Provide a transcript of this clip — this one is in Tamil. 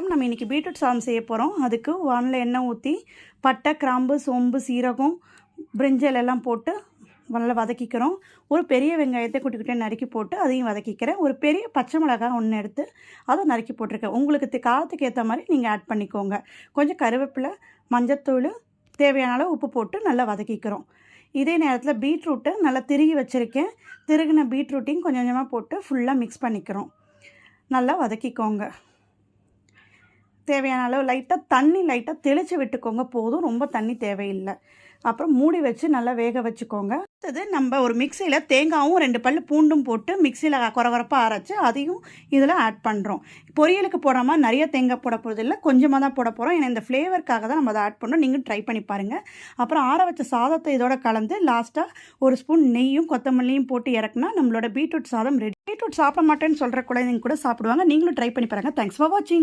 வணக்கம். நம்ம இன்றைக்கி பீட்ரூட் சாதம் செய்ய போகிறோம் அதுக்கு வானில் எண்ணெய் ஊற்றி பட்டை கிராம்பு சோம்பு சீரகம் பிரிஞ்சல் எல்லாம் போட்டு நல்லா வதக்கிக்கிறோம். ஒரு பெரிய வெங்காயத்தை குட்டி குட்டியாக நறுக்கி போட்டு அதையும் வதக்கிக்கிறேன். ஒரு பெரிய பச்சை மிளகாய் ஒன்று எடுத்து அதை நறுக்கி போட்டிருக்கேன். உங்களுக்கு காலத்துக்கு ஏற்ற மாதிரி நீங்கள் ஆட் பண்ணிக்கோங்க. கொஞ்சம் கருவேப்பிலை மஞ்சத்தூள் தேவையான அளவு உப்பு போட்டு நல்லா வதக்கிக்கிறோம். இதே நேரத்தில் பீட்ரூட்டை நல்லா திருகி வச்சுருக்கேன். திருகின பீட்ரூட்டையும் கொஞ்சம் கொஞ்சமாக போட்டு ஃபுல்லாக மிக்ஸ் பண்ணிக்கிறோம். நல்லா வதக்கிக்கோங்க. தேவையான அளவு லைட்டாக தண்ணி லைட்டாக தெளித்து விட்டுக்கோங்க. போதும் ரொம்ப தண்ணி தேவையில்லை. அப்புறம் மூடி வச்சு நல்லா வேக வச்சுக்கோங்க. அடுத்தது நம்ம ஒரு மிக்சியில் தேங்காயும் ரெண்டு பல் பூண்டும் போட்டு மிக்சியில் குறவரப்பாக அரைச்சி அதையும் இதில் ஆட் பண்ணுறோம் பொரியலுக்கு போடாமல் நிறைய தேங்காய் போட போகிறது இல்லை. கொஞ்சமாக தான் போட போகிறோம் ஏன்னா இந்த ஃப்ளேவருக்காக தான் நம்ம அதை ஆட் பண்ணோம். நீங்கள் ட்ரை பண்ணி பாருங்கள் அப்புறம் ஆற வச்ச சாதத்தை இதோட கலந்து லாஸ்ட்டாக ஒரு ஸ்பூன் நெய்யும் கொத்தமல்லியும் போட்டு இறக்குனா நம்மளோட பீட்ரூட் சாதம் ரெடி பீட்ரூட் சாப்பிட மாட்டேன்னு சொல்கிற குழந்தைங்க கூட சாப்பிடுவாங்க. நீங்களும் ட்ரை பண்ணி பாருங்கள் தேங்க்ஸ் ஃபார் வாட்சிங்